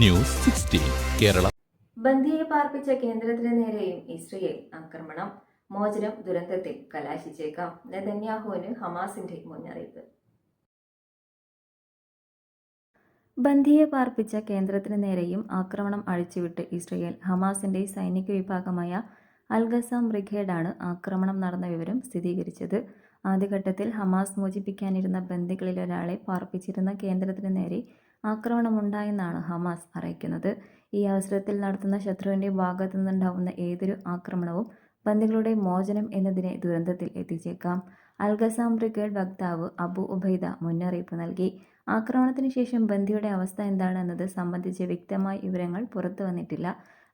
News sixteen Kerala. ബന്ദിയെ പാർപ്പിച്ച കേന്ദ്രത്തിന് നേരെയും ഇസ്രയേൽ ആക്രമണം. മോചനം ദുരന്തത്തിൽ കലാശിച്ചേക്കാം. നെതന്യാഹുവിന് ഹമാസിന്റെ മുന്നറിയിപ്പ്. ബന്ദിയെ പാർപ്പിച്ച കേന്ദ്രത്തിന് നേരെയും ആക്രമണം അഴിച്ചുവിട്ട് ഇസ്രയേൽ ഹമാസിന്റെ സൈനിക വിഭാഗമായ അൽഗസാം ബ്രിഗേഡാണ് ആക്രമണം നടന്ന വിവരം സ്ഥിരീകരിച്ചത്. ആദ്യഘട്ടത്തിൽ ഹമാസ് മോചിപ്പിക്കാനിരുന്ന ഒരാളെ പാർപ്പിച്ചിരുന്ന കേന്ദ്രത്തിന് നേരെ ആക്രമണമുണ്ടായെന്നാണ് ഹമാസ് അറിയിക്കുന്നത് ഈ അവസരത്തിൽ നടത്തുന്ന ശത്രുവിന്റെ ഭാഗത്തു നിന്നുണ്ടാവുന്ന ഏതൊരു ആക്രമണവും ബന്ദികളുടെ മോചനം എന്നതിനെ ദുരന്തത്തിൽ എത്തിച്ചേക്കാം. അൽഗസാം ബ്രിഗേഡ് വക്താവ് അബു ഉബൈദ മുന്നറിയിപ്പ് നൽകി. ആക്രമണത്തിന് ശേഷം ബന്ദിയുടെ അവസ്ഥ എന്താണെന്നത് സംബന്ധിച്ച് വ്യക്തമായ വിവരങ്ങൾ പുറത്തു വന്നിട്ടില്ല.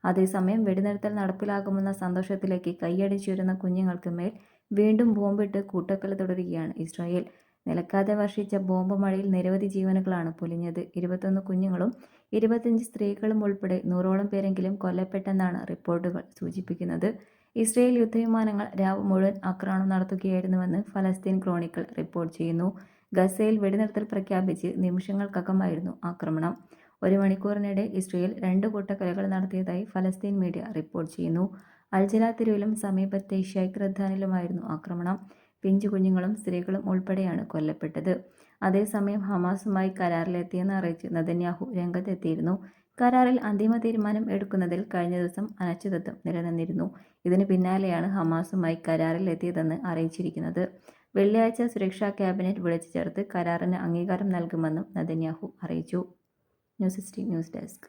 അതേസമയം വെടിനിർത്തൽ നടപ്പിലാകുമെന്ന സന്തോഷത്തിലേക്ക് കൈയടിച്ചുയരുന്ന കുഞ്ഞുങ്ങൾക്ക് മേൽ വീണ്ടും ബോംബിട്ട് കൂട്ടക്കൊല തുടരുകയാണ് ഇസ്രായേൽ. നിലക്കാതെ വർഷിച്ച ബോംബ് മഴയിൽ നിരവധി ജീവനുകളാണ് പൊലിഞ്ഞത്. ഇരുപത്തൊന്ന് കുഞ്ഞുങ്ങളും ഇരുപത്തിയഞ്ച് സ്ത്രീകളും ഉൾപ്പെടെ നൂറോളം പേരെങ്കിലും കൊല്ലപ്പെട്ടെന്നാണ് റിപ്പോർട്ടുകൾ സൂചിപ്പിക്കുന്നത്. ഇസ്രയേൽ യുദ്ധവിമാനങ്ങൾ രാവ് മുഴുവൻ ആക്രമണം നടത്തുകയായിരുന്നുവെന്ന് ഫലസ്തീൻ ക്രോണിക്കൾ റിപ്പോർട്ട് ചെയ്യുന്നു. ഗസയിൽ വെടിനിർത്തൽ പ്രഖ്യാപിച്ച് നിമിഷങ്ങൾക്കകമായിരുന്നു ആക്രമണം. ഒരു മണിക്കൂറിനിടെ ഇസ്രയേൽ രണ്ട് കൂട്ടക്കൊലകൾ നടത്തിയതായി ഫലസ്തീൻ മീഡിയ റിപ്പോർട്ട് ചെയ്യുന്നു. അൽജലാ തെരുവിലും സമീപത്തെ ഷൈഖ് റദ്ദാനിലുമായിരുന്നു ആക്രമണം. പിഞ്ചു കുഞ്ഞുങ്ങളും സ്ത്രീകളും ഉൾപ്പെടെയാണ് കൊല്ലപ്പെട്ടത്. അതേസമയം ഹമാസുമായി കരാറിലെത്തിയെന്ന് അറിയിച്ച് നദന്യാഹു രംഗത്തെത്തിയിരുന്നു. കരാറിൽ അന്തിമ തീരുമാനം എടുക്കുന്നതിൽ കഴിഞ്ഞ ദിവസം അനിശ്ചിതത്വം നിലനിന്നിരുന്നു. ഇതിന് പിന്നാലെയാണ് ഹമാസുമായി കരാറിൽ എത്തിയതെന്ന് അറിയിച്ചിരിക്കുന്നത്. വെള്ളിയാഴ്ച സുരക്ഷാ ക്യാബിനറ്റ് വിളിച്ചു ചേർത്ത് കരാറിന് അംഗീകാരം നൽകുമെന്നും നദന്യാഹു അറിയിച്ചു. News sixteen news desk.